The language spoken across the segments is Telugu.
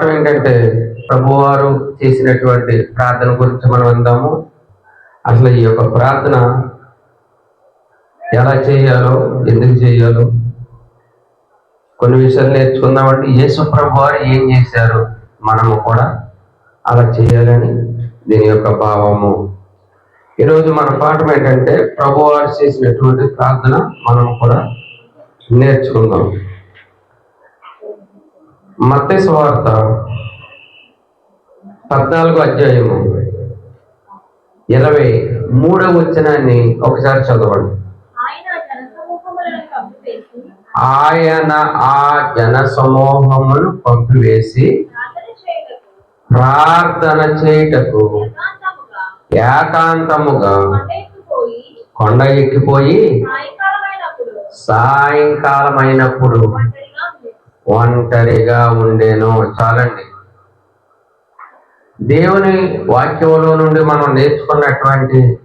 పాఠం ఏంటంటే ప్రభువారు చేసినటువంటి ప్రార్థన గురించి మనం అందాము అసలు ఈ యొక్క ప్రార్థన ఎలా చేయాలో ఎందుకు చేయాలో కొన్ని విషయాలు నేర్చుకుందామంటే యేసు ప్రభు వారు ఏం చేశారు? మనము కూడా అలా చేయాలని దీని యొక్క భావము. ఈరోజు మన పాఠం ఏంటంటే ప్రభు వారు చేసినటువంటి ప్రార్థన మనం కూడా నేర్చుకుందాం. మత్తే సువార్త పద్నాలుగు అధ్యాయము ఇరవై మూడవ వచనాన్ని ఒకసారి చదవండి. ఆయన ఆ జన సమూహమును పంపివేసి ప్రార్థన చేయుటకు ఏకాంతముగా కొండ ఎక్కిపోయి సాయంకాలమైనప్పుడు సాయంకాలమైనప్పుడు ఒంటరిగా ఉండేను. చాలండి. దేవుని వాక్యంలో నుండి మనం నేర్చుకున్నటువంటి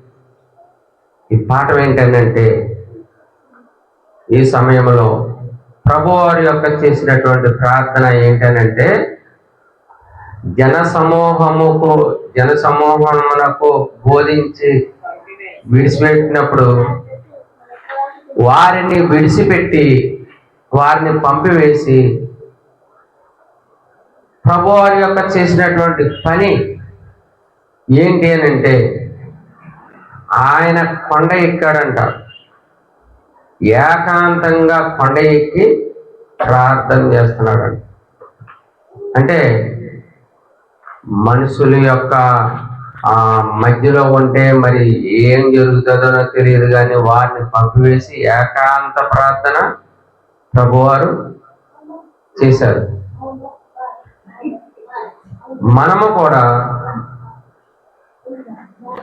ఈ పాఠం ఏంటంటే ఈ సమయంలో ప్రభువారి యొక్క చేసినటువంటి ప్రార్థన ఏంటనంటే జన సమూహముకు జన సమూహమునకు బోధించి విడిచిపెట్టినప్పుడు వారిని విడిచిపెట్టి వారిని పంపివేసి ప్రభు వారి యొక్క చేసినటువంటి పని ఏంటి అని అంటే ఆయన కొండ ఎక్కాడంట. ఏకాంతంగా కొండ ఎక్కి ప్రార్థన చేస్తున్నాడంట. అంటే మనుషుల యొక్క ఆ మధ్యలో ఉంటే మరి ఏం జరుగుతుందో తెలియదు కానీ వారిని పంపివేసి ఏకాంత ప్రార్థన ప్రభువారు చేశారు. మనము కూడా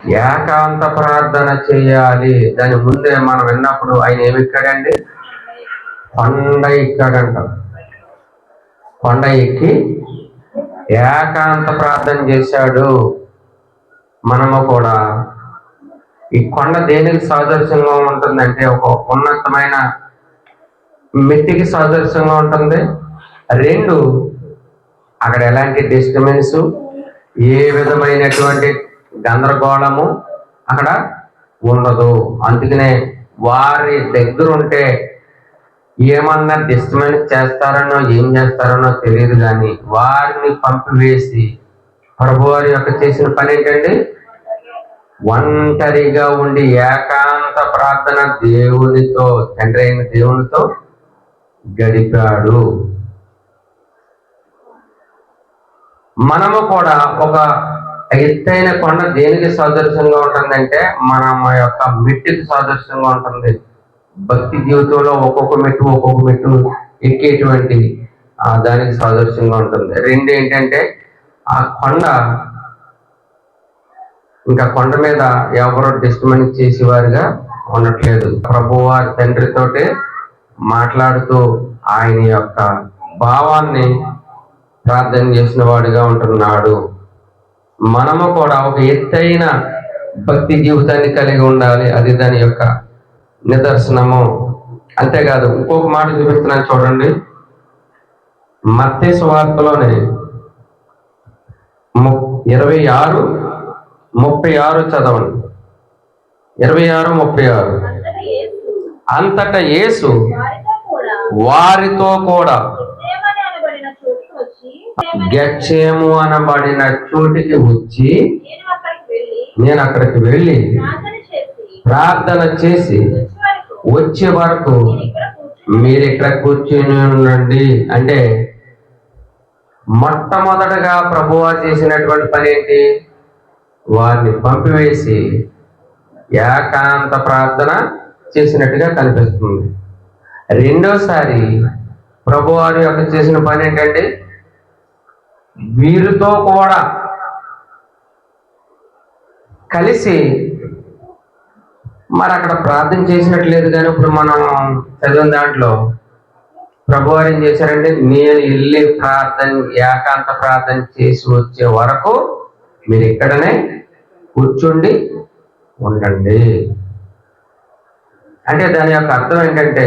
ఏకాంత ప్రార్థన చేయాలి. దాని ముందే మనం విన్నప్పుడు ఆయన ఏమి ఎక్కాడండి కొండ ఎక్కాడంట. కొండ ఎక్కి ఏకాంత ప్రార్థన చేశాడు. మనము కూడా ఈ కొండ దేనికి సాదృశ్యంగా ఉంటుందంటే ఒక ఉన్నతమైన మెట్టికి సాదృశ్యంగా ఉంటుంది. రెండు అక్కడ ఎలాంటి డిస్టర్బెన్స్ ఏ విధమైనటువంటి గందరగోళము అక్కడ ఉండదు. అందుకనే వారి దగ్గర ఉంటే ఏమన్నా డిస్టర్బెన్స్ చేస్తారనో ఏం చేస్తారనో తెలియదు కానీ వారిని పంపివేసి ప్రభువారి యొక్క చేసిన పని ఏంటండి ఒంటరిగా ఉండి ఏకాంత ప్రార్థన దేవునితో తండ్రి అయిన దేవునితో గడిపాడు. మనము కూడా ఒక ఎత్తైన కొండ దేనికి సాదృశ్యంగా ఉంటుందంటే మన మా యొక్క మెట్టుకి సాదృశ్యంగా ఉంటుంది. భక్తి జీవితంలో ఒక్కొక్క మెట్టు ఒక్కొక్క మెట్టు ఎక్కేటువంటి దానికి సాదృశ్యంగా ఉంటుంది. రెండు ఏంటంటే ఆ కొండ ఇంకా కొండ మీద ఎవరు డిస్టర్బెన్స్ చేసేవారుగా ఉండట్లేదు. ప్రభు వారి తండ్రితోటే మాట్లాడుతూ ఆయన యొక్క భావాన్ని ప్రార్థన చేసిన వాడుగా ఉంటున్నాడు. మనము కూడా ఒక ఎత్తైన భక్తి జీవితాన్ని కలిగి ఉండాలి. అది దాని యొక్క నిదర్శనము. అంతేకాదు ఇంకొక మాట చూపిస్తున్నాను చూడండి. మత్తే సువార్తలోనే ము- ఇరవై ఆరు ముప్పై ఆరు చదవండి. ఇరవై ఆరు ముప్పై ఆరు. అంతటా యేసు వారితో కూడా గచ్చేము అనబడిన చోటికి వచ్చి నేను అక్కడికి వెళ్ళి ప్రార్థన చేసి వచ్చే వరకు మీరు ఇక్కడ కూర్చొని ఉండండి. అంటే మొట్టమొదటగా ప్రభువా చేసినటువంటి పని ఏంటి? వారిని పంపివేసి ఏకాంత ప్రార్థన చేసినట్టుగా కనిపిస్తుంది. రెండోసారి ప్రభువారి యొక్క చేసిన పని ఏంటంటే వీరితో కూడా కలిసి మరి అక్కడ ప్రార్థన చేసినట్లేదు కానీ ఇప్పుడు మనం చదివిన దాంట్లో ప్రభువారు ఏం చేశారంటే నేను వెళ్ళి ప్రార్థన ఏకాంత ప్రార్థన చేసి వచ్చే వరకు మీరు ఇక్కడనే కూర్చుండి ఉండండి. అంటే దాని యొక్క అర్థం ఏంటంటే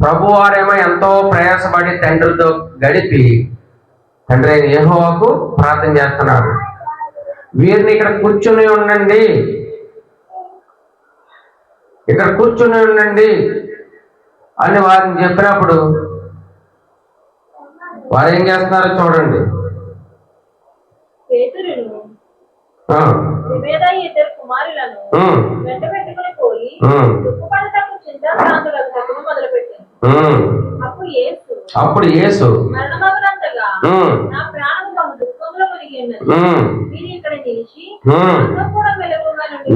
ప్రభువారేమో ఎంతో ప్రయాసపడి తండ్రితో గడిపి తండ్రి అయిన యెహోవాకు ప్రార్థన చేస్తున్నారు. వీరిని ఇక్కడ కూర్చుని ఉండండి. ఇక్కడ కూర్చుని ఉండండి అని వారిని చెప్పినప్పుడు వారు ఏం చేస్తున్నారో చూడండి. కుమారులను ఉమ్, వెంట పెట్టుకుని పోయి అప్పుడు యేసు. నుండి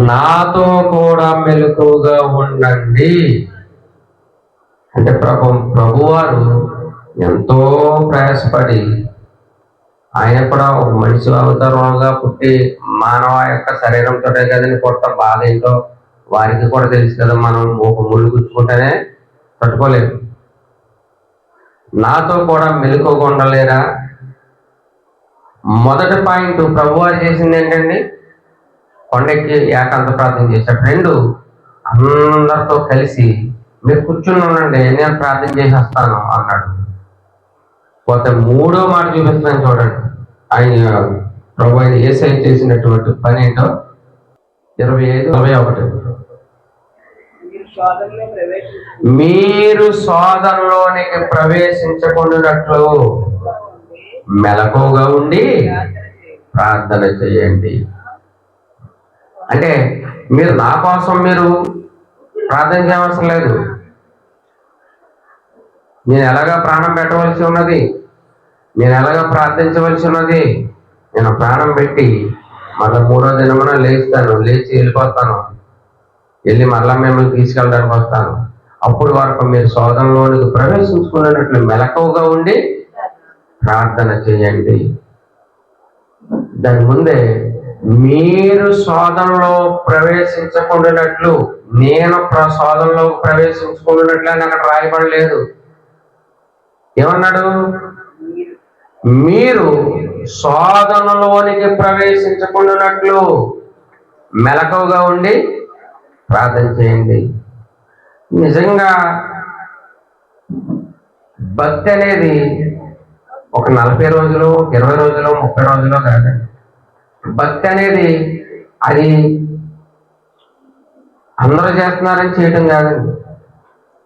నాతో కూడా మెలకుగా ఉండండి. అంటే ప్రభు ప్రభువారు ఎంతో ప్రయాసపడి ఆయన కూడా ఒక మనిషి అవతారంగా పుట్టి మానవ యొక్క శరీరంతో కదండి కొత్త బాధ ఏంటో వారికి కూడా తెలుసు కదా మనం ఒక ముళ్ళు గుచ్చుకుంటేనే తట్టుకోలేదు నాతో కూడా మెలకుగా ఉండలేరా మొదటి పాయింట్ ప్రభువారు చేసింది ఏంటండి? కొండెక్కి ఏకాంత ప్రార్థన చేశాడు రెండు అందరితో కలిసి మీరు కూర్చుని ఉండండి నేను ప్రార్థన చేసి వస్తాను అన్నాడు. పోతే మూడో మాట చూపిస్తున్నాను చూడండి. ఆయన ప్రభు ఆయన ఏసై చేసినటువంటి పని ఏంటో? ఇరవై ఐదు ఇరవై ఒకటి. మీరు శోధనలో ప్రవేశించకుండా మెలకువగా మెలకుగా ఉండి ప్రార్థన చేయండి. అంటే మీరు నా కోసం మీరు ప్రార్థన చేయవలసిన లేదు. నేను ఎలాగా ప్రాణం పెట్టవలసి ఉన్నది? నేను ఎలాగా ప్రార్థించవలసి ఉన్నది? నేను ప్రాణం పెట్టి మళ్ళీ మూడో దినమున లేస్తాను లేచి వెళ్ళిపోతాను. వెళ్ళి మళ్ళా మిమ్మల్ని తీసుకెళ్ళడానికి వస్తాను. అప్పుడు వరకు మీరు సోదరంలోనికి ప్రవేశించుకున్నట్లు మెలకువగా ఉండి ప్రార్థన చేయండి. దాని ముందే మీరు శోధనలో ప్రవేశించకుండానట్లు నేను ప్ర- శోధనలో ప్రవేశించుకున్నట్లు అని అక్కడ రాయబడలేదు. ఏమన్నాడు? మీరు శోధనలోనికి ప్రవేశించకుండానట్లు మెలకువగా ఉండి ప్రార్థన చేయండి. నిజంగా భక్తి అనేది ఒక నలభై రోజులు ఇరవై రోజులు ముప్పై రోజులు కాదండి భక్తి అనేది అది అందరూ చేస్తున్నారని చేయటం కాదండి.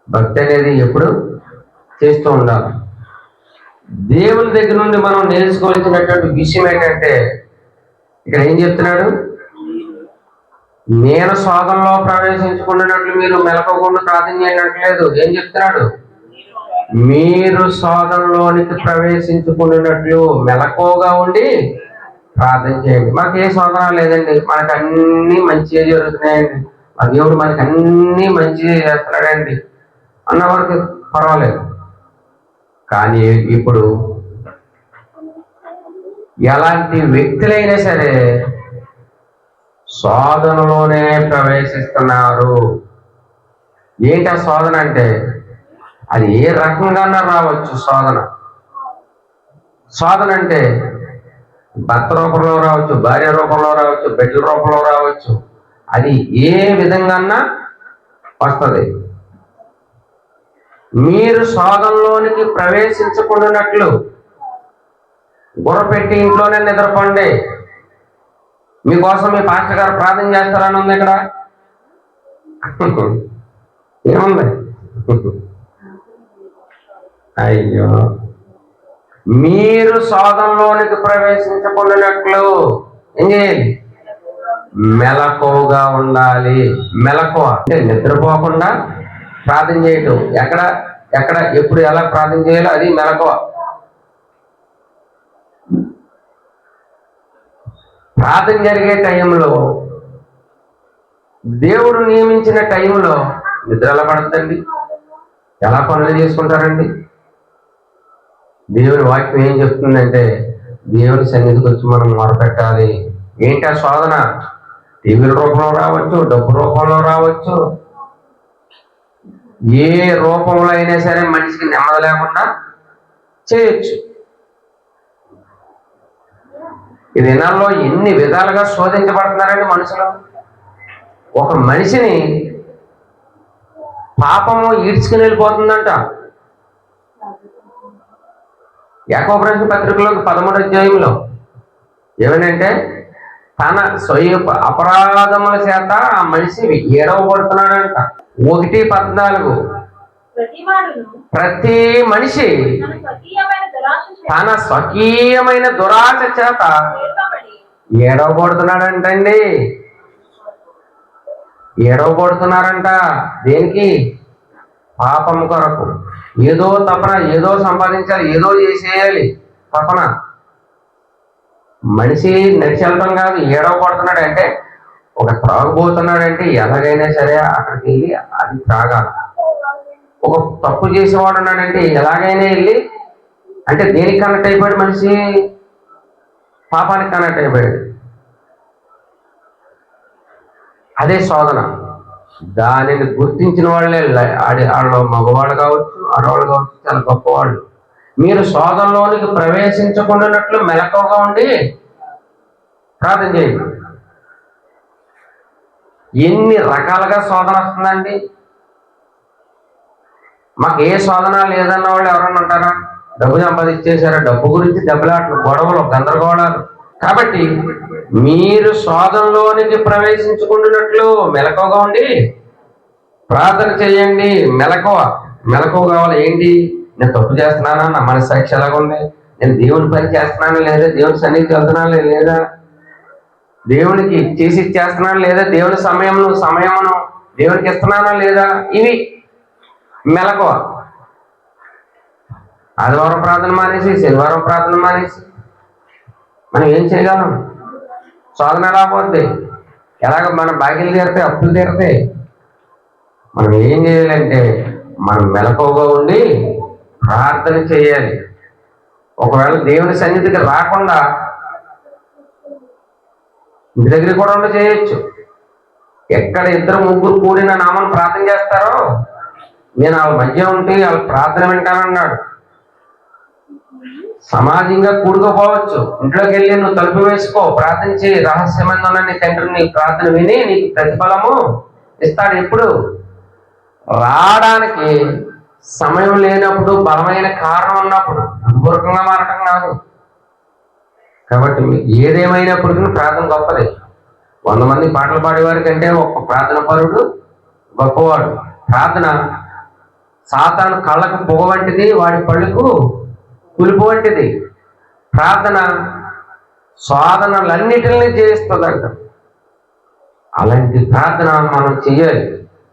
భక్తి అనేది ఎప్పుడు చేస్తూ ఉండాలి. దేవుని దగ్గర నుండి మనం నేర్చుకోవాల్సినటువంటి విషయం ఏంటంటే ఇక్కడ ఏం చెప్తున్నాడు? నేను శోధనలో ప్రవేశించుకున్నట్లు మీరు మెలకకుండా ప్రార్థన చేయనట్లేదు ఏం చెప్తున్నాడు? మీరు శోధనలోనికి ప్రవేశించుకున్నట్లు మెలకువగా ఉండి ప్రార్థన చేయండి. మనకి ఏ శోధన లేదండి. మనకు అన్ని మంచిగా జరుగుతున్నాయండి. మా దేవుడు మనకి అన్ని మంచిగా చేస్తున్నాడండి. అన్న వరకు పర్వాలేదు. కానీ ఇప్పుడు ఎలాంటి వ్యక్తులైనా సరే శోధనలోనే ప్రవేశిస్తున్నారు. ఏంటి ఆ శోధన అంటే? అది ఏ రకంగా రావచ్చు శోధన శోధన అంటే భర్త రూపంలో రావచ్చు భార్య రూపంలో రావచ్చు బిడ్డల రూపంలో రావచ్చు. అది ఏ విధంగా వస్తుంది. మీరు శోధనలోనికి ప్రవేశించకుండానట్లు బుర్రపెట్టి ఇంట్లోనే నిద్రపోండి. మీకోసం మీ పాస్టర్ గారు ప్రార్థన చేస్తారని ఉంది ఇక్కడ? ఏముంది? అయ్యో. మీరు సోదంలోనికి ప్రవేశించకుండానట్లు ఏం చేయాలి? మెలకువగా ఉండాలి. మెలకువ అంటే నిద్రపోకుండా ప్రార్థన చేయటం. ఎక్కడ? ఎక్కడ? ఎప్పుడు ఎలా ప్రార్థన చేయాలో అది మెలకువ. ప్రార్థన జరిగే టైంలో దేవుడు నియమించిన టైంలో నిద్ర ఎలా పడుతుందండి ఎలా పనులు చేసుకుంటారండి? దేవుని వాక్యం ఏం చెప్తుందంటే దేవుని సన్నిధికి వచ్చి మనం మొరపెట్టాలి ఏంటి ఆ శోధన టీవీల రూపంలో రావచ్చు డబ్బు రూపంలో రావచ్చు. ఏ రూపంలో అయినా సరే మనిషికి నెమ్మది లేకుండా చేయొచ్చు. ఈ దినాల్లో ఎన్ని విధాలుగా శోధించబడుతున్నారండి మనుషులు? ఒక మనిషిని పాపము ఈడ్చుకుని వెళ్ళిపోతుందంట. యాకోబ్రాసిన పత్రికలో పదమూడు అధ్యాయంలో ఏమనంటే తన స్వయ అపరాధముల చేత ఆ మనిషి ఏడవబడుతున్నాడంట ఒకటి పద్నాలుగు. ప్రతి మనిషి తన స్వకీయమైన దురాశ చేత ఏడవబడుతున్నాడంటండి. ఏడవబడుతున్నారంట దేనికి? పాపం కొరకు. ఏదో తపన ఏదో సంపాదించాలి ఏదో చేసేయాలి. తపన. మనిషి నడిచి వెళ్ళడం కాదు ఏడవబడుతున్నాడు అంటే ఒక త్రాగుబోతున్నాడంటే ఎలాగైనా సరే అక్కడికి వెళ్ళి అది త్రాగాలి. ఒక తప్పు చేసేవాడు ఉన్నాడంటే ఎలాగైనా వెళ్ళి అంటే దేనికి కనెక్ట్ అయిపోయాడు మనిషి? పాపానికి కనెక్ట్ అయిపోయాడు. అదే శోధన. దానిని గుర్తించిన వాళ్ళే ఆడి వాళ్ళు మగవాళ్ళు కావచ్చు ఆడవాళ్ళు కావచ్చు చాలా గొప్పవాళ్ళు. మీరు శోధనలోనికి ప్రవేశించకుండానట్లు మెలకువగా ఉండి ప్రార్థన చేయండి. ఎన్ని రకాలుగా శోధన వస్తుందండి? మాకు ఏ శోధన లేదన్న వాళ్ళు ఎవరన్నా ఉంటారా? డబ్బు సంపాదించేశారా? డబ్బు గురించి దెబ్బలాట్లు గొడవలు గందరగోళాలు. కాబట్టి మీరు శోధనలోనికి ప్రవేశించుకుంటున్నట్లు మెలకువగా ఉండి ప్రార్థన చేయండి. మెలకువ మెలకువ కావాలి. ఏంటి? నేను తప్పు చేస్తున్నానా? నా మనసాక్షి ఎలాగ ఉంది? నేను దేవుని పని చేస్తున్నానా లేదా? దేవుని సన్నిధికి వెళ్తున్నానా లేదా? దేవునికి చేసి ఇచ్చేస్తున్నానా లేదా? దేవుని సమయమును సమయమును దేవునికి ఇస్తున్నానా లేదా? ఇవి మెలకువ ఆదివారం ప్రార్థన మానేసి శనివారం ప్రార్థన మానేసి. మనం ఏం చేయగలం? శోధన ఎలా పోద్ది? ఎలాగ మన బాకీలు తీరితే అప్పులు తీరితే? మనం ఏం చేయాలంటే మనం మెలకువగా ఉండి ప్రార్థన చేయాలి. ఒకవేళ దేవుని సన్నిధికి రాకుండా ఇంటి దగ్గర కూడా ఉండి చేయొచ్చు. ఎక్కడ ఇద్దరు ముగ్గురు కూడిన నామను ప్రార్థన చేస్తారో నేను వాళ్ళ మధ్య ఉంటే వాళ్ళ ప్రార్థన వింటానన్నాడు సమాజంగా కూడుకోపోవచ్చు. ఇంట్లోకి వెళ్ళి నువ్వు తలుపు వేసుకో ప్రార్థన చేయి రహస్యమైన నీ తండ్రి నీ ప్రార్థన విని నీకు ప్రతిఫలము ఇస్తాడు ఎప్పుడు? రావడానికి సమయం లేనప్పుడు బలమైన కారణం ఉన్నప్పుడు అనుపూర్వకంగా మారటం కాదు. కాబట్టి ఏదేమైనప్పటికీ ప్రార్థన గొప్పది. వంద మంది పాటలు పాడేవారి కంటే ఒక ప్రార్థన పరుడు గొప్పవాడు. ప్రార్థన సాతాను కళ్ళకు పొగ వంటిది వాడి పళ్ళకు పులుపు వంటిది. ప్రార్థన సాధనలన్నిటిని చేస్తుందంట అలాంటి ప్రార్థన మనం చేయాలి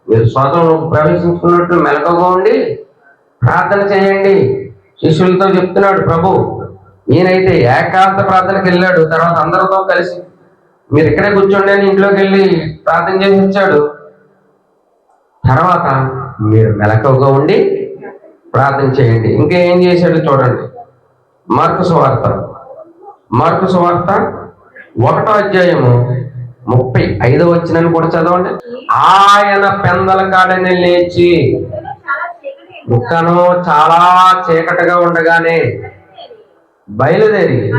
మీరు స్వాతంలో ప్రవేశించుకున్నట్లు మెలకగా ఉండి ప్రార్థన చేయండి. శిష్యులతో చెప్తున్నాడు ప్రభు ఈయనైతే ఏకాంత ప్రార్థనకి వెళ్ళాడు. తర్వాత అందరితో కలిసి మీరు ఇక్కడే కూర్చోండి అని ఇంట్లోకి వెళ్ళి ప్రార్థన చేసి ఇచ్చాడు తర్వాత మీరు మెలకువగా ఉండి ప్రార్థన చేయండి. ఇంకా ఏం చేశాడు చూడండి. మార్కు సువార్త. మార్కు సువార్త ఒకటో అధ్యాయము ముప్పై ఐదో వచ్చినని కూడా చదవండి. ఆయన పెందల కాడని లేచి చాలా ముక్కను చాలా చీకటిగా ఉండగానే బయలుదేరి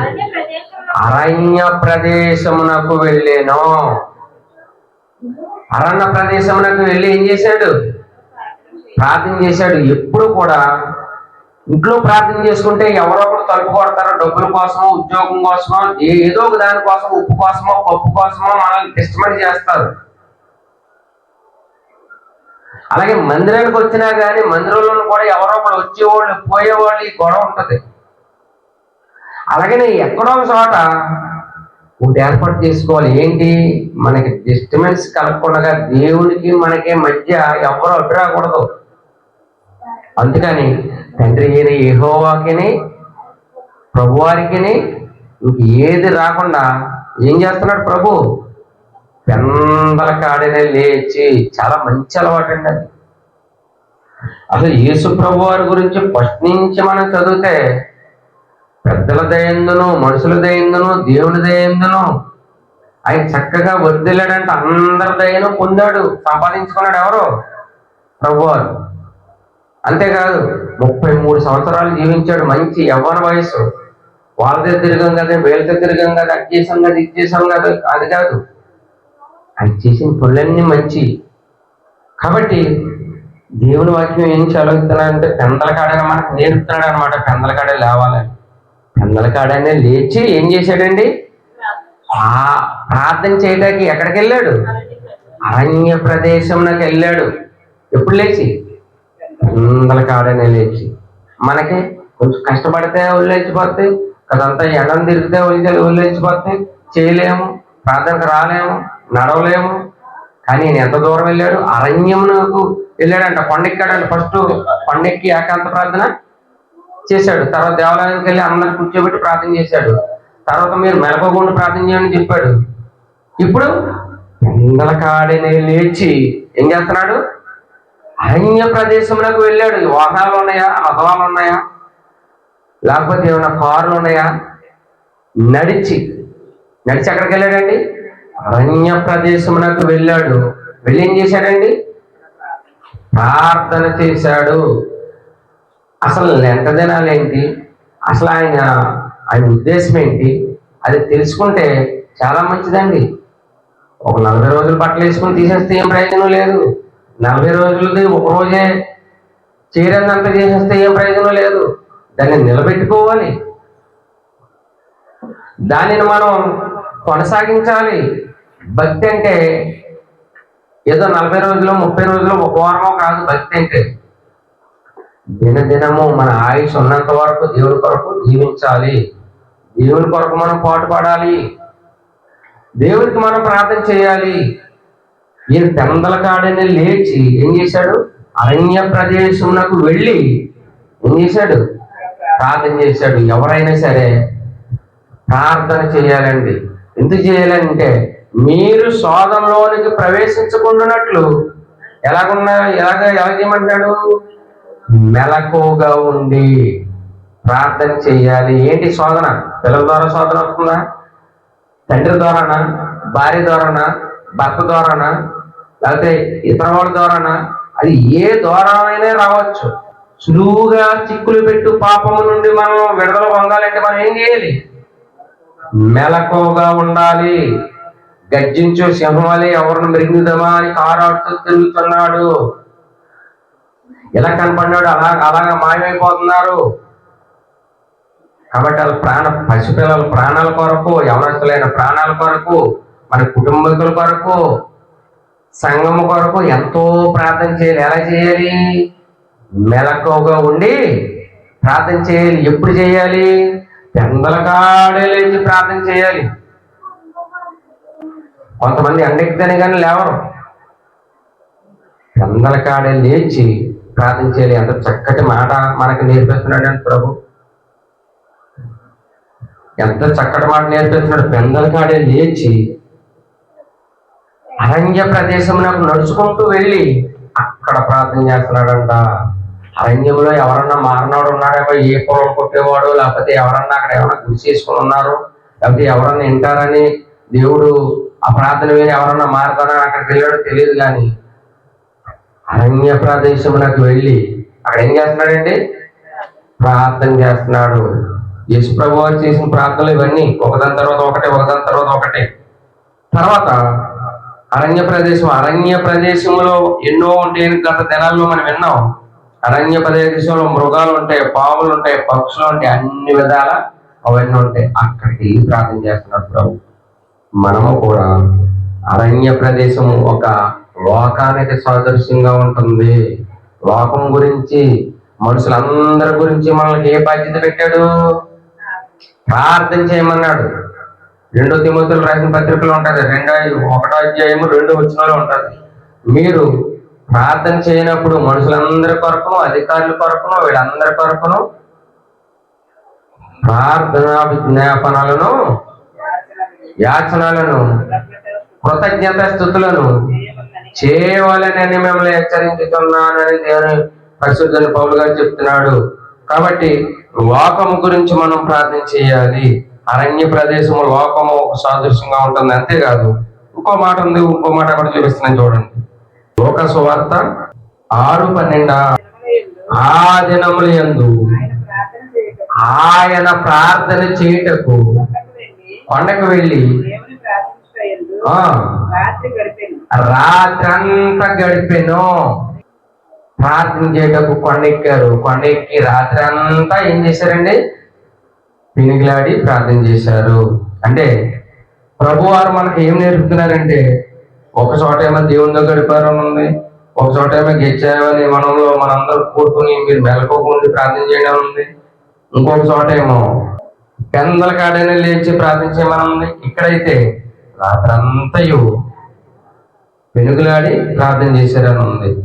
అరణ్య ప్రదేశమునకు వెళ్ళాను. అరణ్య ప్రదేశమునకు వెళ్ళి ఏం చేశాడు? ప్రార్థన చేశాడు. ఎప్పుడు కూడా ఇంట్లో ప్రార్థన చేసుకుంటే ఎవరో ఒకరు తలుపు కొడతారో. డబ్బుల కోసమో ఉద్యోగం కోసమో ఏదో ఒక దాని కోసం ఉప్పు కోసమో పప్పు కోసమో మనల్ని డిస్టర్బెంట్ చేస్తారు. అలాగే మందిరానికి వచ్చినా కానీ మందిరంలో కూడా ఎవరో ఒకరు వచ్చేవాళ్ళు పోయేవాళ్ళు ఈ గొడవ ఉంటుంది. అలాగే ఎక్కడో చోట ఒకటి ఏర్పాటు చేసుకోవాలి. ఏంటి? మనకి డిస్టర్బెన్స్ కలగకుండా దేవుడికి మనకి మధ్య ఎవరు అడ్డు రాకూడదు అందుకని తండ్రి అయిన యెహోవాకిని ప్రభువారికిని ఇంక ఏది రాకుండా ఏం చేస్తున్నాడు ప్రభు? పెందల కాడనే లేచి చాలా మంచి అలవాటు అండి అది. అసలు యేసు ప్రభు వారి గురించి ఫస్ట్ నుంచి మనం చదివితే పెద్దల దయందును మనుషుల దయందును దేవుని దయందును ఆయన చక్కగా వర్దిల్లాడంటే అందరి దయను పొందాడు సంపాదించుకున్నాడు ఎవరు? ప్రభువారు. అంతేకాదు ముప్పై మూడు సంవత్సరాలు జీవించాడు మంచి యవ్వన వయస్సు. వాళ్ళ తిరగం కదా వీళ్ళతో తిరగం కదా అది చేసాం కదా ఇది చేసాం కదా అది కాదు అది చేసిన పనులన్నీ మంచి. కాబట్టి దేవుని వాక్యం ఏం చదువుతున్నాడంటే పెందల కాడని మనకు నేర్పుతున్నాడు అనమాట పెందల కాడే లేవాలని. పెందల కాడనే లేచి ఏం చేశాడండి? ఆ ప్రార్థన చేయడానికి ఎక్కడికి వెళ్ళాడు అరణ్య ప్రదేశంలోకి వెళ్ళాడు. ఎప్పుడు లేచి? పెందల కాడనే లేచి. మనకి కొంచెం కష్టపడితే ఒళ్ళేసిపోతాయి అదంతా ఎండను తిరిగితే ఒళ్ళు ఒళ్ళేసిపోతాయి చేయలేము ప్రార్థనకు రాలేము నడవలేము. కానీ నేను ఎంత దూరం వెళ్ళాడు? అరణ్యమునకు వెళ్ళాడంట. కొండెక్కాడంట. ఫస్ట్ కొండెక్కి ఏకాంత ప్రార్థన చేశాడు. తర్వాత దేవాలయానికి వెళ్ళి అందరిని కూర్చోబెట్టి ప్రార్థన చేశాడు. తర్వాత మీరు మెలకోకుండా ప్రార్థన చేయమని చెప్పాడు. ఇప్పుడు పెందల కాడిని లేచి ఏం చేస్తున్నాడు? అరణ్య ప్రదేశంలోకి వెళ్ళాడు వాహనాలు ఉన్నాయా? రథాలు ఉన్నాయా? లేకపోతే ఏమైనా కార్లు ఉన్నాయా? నడిచి. నడిచి ఎక్కడికి వెళ్ళాడండి? అరణ్య ప్రదేశమునకు వెళ్ళాడు. వెళ్ళి ఏం చేశాడండి? ప్రార్థన చేశాడు. అసలు ఎంత దినాలు ఏంటి? అసలు ఆయన ఆయన ఉద్దేశం ఏంటి? అది తెలుసుకుంటే చాలా మంచిదండి. ఒక నలభై రోజులు బట్టలు వేసుకుని తీసేస్తే ఏం ప్రయోజనం లేదు. నలభై రోజులది ఒక రోజే చేయరందంత చేసేస్తే ఏం ప్రయోజనం లేదు. దాన్ని నిలబెట్టుకోవాలి. దానిని మనం కొనసాగించాలి. భక్తి అంటే ఏదో నలభై రోజులు ముప్పై రోజులు ఒక వారమో కాదు భక్తి అంటే. దినదినము మన ఆయుష్ ఉన్నంత వరకు దేవుని కొరకు జీవించాలి. దేవుని కొరకు మనం పాటుపడాలి. దేవునికి మనం ప్రార్థన చేయాలి. ఈయన తెందల కాడని లేచి ఏం చేశాడు? అరణ్య ప్రదేశంకు వెళ్ళి ఏం చేశాడు? ప్రార్థన చేశాడు. ఎవరైనా సరే ప్రార్థన చేయాలండి. ఎందుకు చేయాలంటే మీరు శోధంలోనికి ప్రవేశించకుండానట్లు ఎలాగున్నా ఎలాగ ఎలా చేయమంటాడు మెలకుగా ఉండి ప్రార్థన చేయాలి. ఏంటి శోధన పిల్లల ద్వారా శోధన వస్తుందా? తండ్రి ద్వారానా? భార్య ద్వారానా? భర్త ద్వారానా? లేకపోతే ఇతర వాళ్ళ ద్వారానా? అది ఏ ద్వారానైనా రావచ్చు. సులువుగా చిక్కులు పెట్టు పాపము నుండి మనం విడుదల పొందాలంటే మనం ఏం చేయాలి? మెలకువగా ఉండాలి. గర్జించు సింహం ఎవరిని మృంగుదమా అని కారాడుతూ తిరుగుతున్నాడు. ఎలా కనపడినాడు అలా అలాగా మాయమైపోతున్నారు. కాబట్టి వాళ్ళ ప్రాణ పసిపిల్లల ప్రాణాల కొరకు యవనస్తులైన ప్రాణాల కొరకు మన కుటుంబీకుల కొరకు సంఘము కొరకు ఎంతో ప్రార్థన చేయాలి. ఎలా చేయాలి? మెలకువగా ఉండి ప్రార్థన చేయాలి. ఎప్పుడు చేయాలి? పెందల కాడే లేచి ప్రార్థన చేయాలి. కొంతమంది అండెక్కితేనే కానీ లేవరు. పెందల కాడే లేచి ప్రార్థన చేయాలి. ఎంత చక్కటి మాట మనకి నేర్పిస్తున్నాడు అండి ప్రభు? ఎంత చక్కటి మాట నేర్పిస్తున్నాడు. పెందల కాడే లేచి అరణ్య ప్రదేశమునకు నడుచుకుంటూ వెళ్ళి అక్కడ ప్రార్థన చేస్తున్నాడంట. అరణ్యంలో ఎవరన్నా మారినవాడు ఉన్నాడేమో ఏ పొలం కొట్టేవాడు లేకపోతే ఎవరన్నా అక్కడ ఎవరన్నా గురి చేసుకుని ఉన్నారు లేకపోతే ఎవరన్నా వింటారని దేవుడు ఆ ప్రార్థన వేరే ఎవరన్నా మారుతారని అక్కడికి వెళ్ళాడో తెలియదు కానీ అరణ్య ప్రదేశమునకు వెళ్ళి అక్కడ ఏం చేస్తున్నాడండి? ప్రార్థన చేస్తున్నాడు. యేసు ప్రభు వారు చేసిన ప్రార్థనలు ఇవన్నీ ఒకదాని తర్వాత ఒకటే ఒకదాని తర్వాత ఒకటే. తర్వాత అరణ్య ప్రదేశం అరణ్య ప్రదేశంలో ఎన్నో ఉంటాయని గత దినాల్లో మనం విన్నాం. అరణ్య ప్రదేశంలో మృగాలు ఉంటాయి పాములు ఉంటాయి పక్షులు ఉంటాయి అన్ని విధాల అవన్నీ ఉంటాయి. అక్కడికి వెళ్ళి ప్రార్థన చేస్తున్నాడు ప్రభు. మనము కూడా అరణ్య ప్రదేశం ఒక లోకానికి సాదృశ్యంగా ఉంటుంది. లోకం గురించి మనుషులందరి గురించి మనల్ని ఏ బాధ్యత పెట్టాడు? ప్రార్థన చేయమన్నాడు. రెండో తిమోతులు రాసిన పత్రికలో ఉంటుంది. రెండో ఒకటో అధ్యాయము రెండో వచనంలో ఉంటుంది. మీరు ప్రార్థన చేయనప్పుడు మనుషులందరి కొరకును అధికారుల కొరకును వీళ్ళందరి కొరకును ప్రార్థనా విజ్ఞాపనలను యాచనలను కృతజ్ఞత స్థుతులను చేయవాలని మిమ్మల్ని హెచ్చరించుతున్నానని దేవుని పరిశుద్ధుని పౌలు గారు చెప్తున్నాడు. కాబట్టి లోకము గురించి మనం ప్రార్థన చేయాలి. అరణ్య ప్రదేశము లోకము ఒక సాదృశ్యంగా ఉంటుంది. అంతేకాదు ఇంకో మాట ఉంది ఇంకో మాట కూడా చూపిస్తున్నాను చూడండి. లోక సువార్త ఆరు పన్నెండా? ఆ దినములు యందు ఆయన ప్రార్థన చేయుటకు కొండకు వెళ్ళి ఆ గడిపాను రాత్రంతా గడిపెను. ప్రార్థన చేయటకు కొండెక్కారు కొండెక్కి రాత్రి అంతా ఏం చేశారండి? పినిగిలాడి ప్రార్థన చేశారు. అంటే ప్రభువారు మనకి ఏం నేర్పుతున్నారంటే ఒక చోట ఏమో దేవునితో గడిపారని ఉంది ఒక చోట ఏమో గెచ్చామని మనంలో మనందరూ కూర్చుని మీరు మెలకోకుండా ప్రార్థన చేయడం ఉంది ఇంకొక చోట ఏమో పెందల కాడనే లేచి ప్రార్థించేమని ఉంది. ఇక్కడైతే రాత్రంతయు పెనుగులాడి ప్రార్థన చేశారని ఉంది.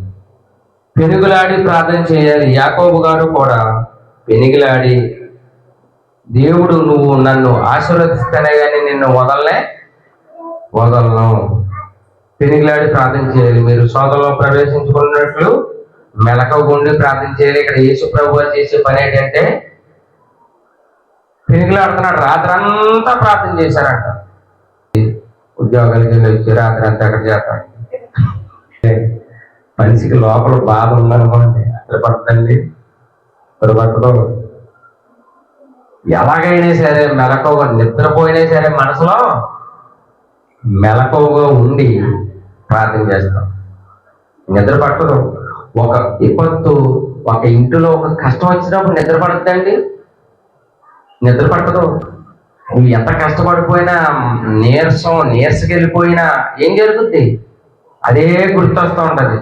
పెనుగులాడి ప్రార్థన చేయాలి. యాకోబు గారు కూడా పెనుగులాడి దేవుడు నువ్వు నన్ను ఆశీర్వదిస్తానే కానీ నిన్ను వదలనే వదలను. పెనిగిలాడి ప్రార్థన చేయాలి. మీరు సోదరులో ప్రవేశించుకున్నట్లు మెలకగుండి ప్రార్థన చేయాలి. ఇక్కడ యేసు ప్రభు చేసే పని ఏంటంటే పెనుగులాడుతున్నాడు రాత్రంతా ప్రార్థన చేశారంట. ఉద్యోగాలకి వచ్చి రాత్రి అంతా అక్కడ చేస్తాడు మనిషికి లోపల బాధ ఉందనుకోండి. అసలు పడుతుంది ఇప్పుడు పట్టుకోవాలి ఎలాగైనా సరే మెలకువగా నిద్రపోయినా సరే మనసులో మెలకువగా ఉండి ప్రార్థన చేస్తాం. నిద్ర పట్టదు. ఒక విపత్తు ఒక ఇంటిలో ఒక కష్టం వచ్చినప్పుడు నిద్ర పడుతుందండి నిద్ర పట్టదు. నువ్వు ఎంత కష్టపడిపోయినా నీరసం నీరసకెళ్ళిపోయినా ఏం జరుగుద్ది? అదే గుర్తొస్తూ ఉంటుంది.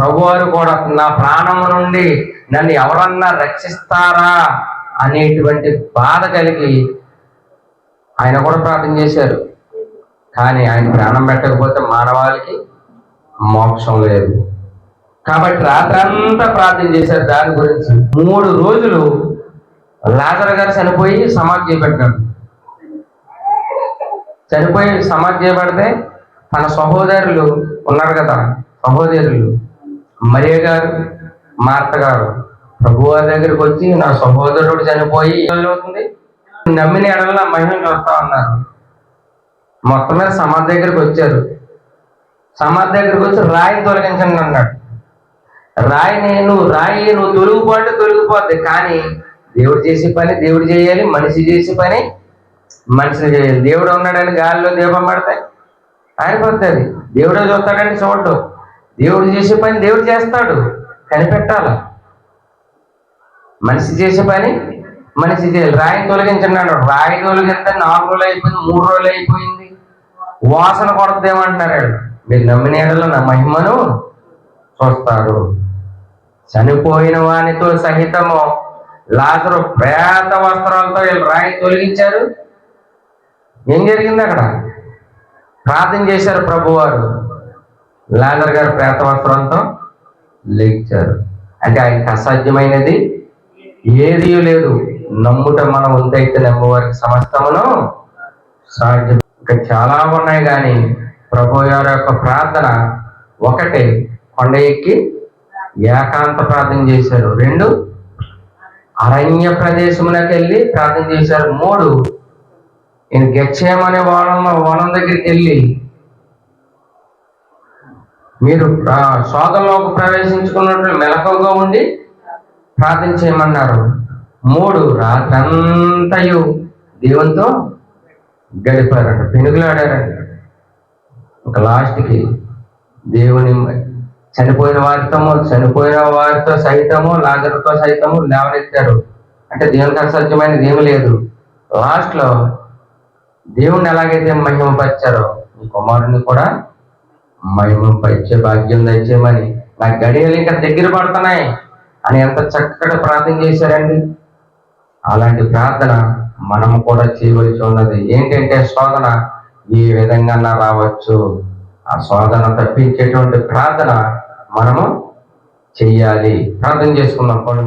ప్రభువారు కూడా నా ప్రాణము నుండి నన్ను ఎవరన్నా రక్షిస్తారా? అనేటువంటి బాధ కలిగి ఆయన కూడా ప్రార్థన చేశారు. కానీ ఆయన ప్రాణం పెట్టకపోతే మానవాళికి మోక్షం లేదు. కాబట్టి రాత్రంతా ప్రార్థన చేశారు. దాని గురించి మూడు రోజులు లాజర్ గారు చనిపోయి సమాధి చేపట్టాడు చనిపోయి సమాధి చేయబడితే తన సహోదరులు ఉన్నారు కదా సహోదరులు. మరియ గారు మార్త గారు ప్రభు వారి దగ్గరికి వచ్చి నా సహోదరుడు చనిపోయి అవుతుంది నమ్మిన ఎడల మహిమ చూస్తా ఉన్నారు మొత్తం మీద సమాధి దగ్గరికి వచ్చారు. సమాధి దగ్గరికి వచ్చి రాయిని తొలగించండి అన్నాడు. రాయి నేను రాయి నువ్వు తొలగిపోతే తొలగిపోద్ది కానీ దేవుడు చేసే పని దేవుడు చేయాలి మనిషి చేసే పని మనిషిని చేయాలి. దేవుడు ఉన్నాడని గాలిలో దీపం పడతాయి ఆగిపోతుంది దేవుడే చూస్తాడని చూడడు. దేవుడు చేసే పని దేవుడు చేస్తాడు. కనిపెట్టాలి? మనిషి చేసే పని మనిషి చేయాలి రాయి తొలగించన్నాడు రాయి తొలగిస్తే నాలుగు రోజులు అయిపోయింది మూడు రోజులు అయిపోయింది. వాసన కొడతామంటున్నారు మీరు నమ్మినేడలో నా మహిమను చూస్తారు. చనిపోయిన వానితో సహితము లాజరు ప్రేత వస్త్రాలతో వీళ్ళు రాయి తొలగించారు. ఏం జరిగింది అక్కడ? ప్రార్థన చేశారు ప్రభువారు. లాజర్ గారు ప్రేత వస్త్రంతో లేచారు. అంటే ఆయనకి అసాధ్యమైనది ఏదీ లేదు. నమ్ముట మనం ఉందైతే నమ్మవారికి సమస్తమును సాధ్యం. ఇంకా చాలా ఉన్నాయి కానీ ప్రభు గారి యొక్క ప్రార్థన ఒకటి. కొండ ఎక్కి ఏకాంత ప్రార్థన చేశారు. రెండు అరణ్య ప్రదేశములకు వెళ్ళి ప్రార్థన చేశారు. మూడు నేను గెచ్చేమనే వనం వనం దగ్గరికి వెళ్ళి మీరు ఆ శోధంలోకి ప్రవేశించుకున్నట్లు మెలకువగా ఉండి ప్రార్థన చేయమన్నారు. మూడు రాత్రంతయు దేవునితో గడిపారంట. పెనుగులాడారంట. ఒక లాస్ట్కి దేవుని చనిపోయిన వారితో చనిపోయిన వారితో సైతము లాజరుతో సైతము లేవనెత్తారు. అంటే దేవునికి అసాధ్యమైనది ఏమి లేదు. లాస్ట్లో దేవుణ్ణి ఎలాగైతే మహిమపరిచారో ఈ కుమారుని కూడా మహిమపరిచే భాగ్యం దయచేయమని. నా గడియలు ఇంకా దగ్గర పడుతున్నాయి. అని ఎంత చక్కగా ప్రార్థన చేశారండి. అలాంటి ప్రార్థన మనం కూడా చేయవలసి ఉన్నది. ఏంటంటే శోధన ఏ విధంగా రావచ్చు. ఆ శోధన తప్పించేటువంటి ప్రార్థన మనము చెయ్యాలి ప్రార్థన చేసుకుందాం కొన్ని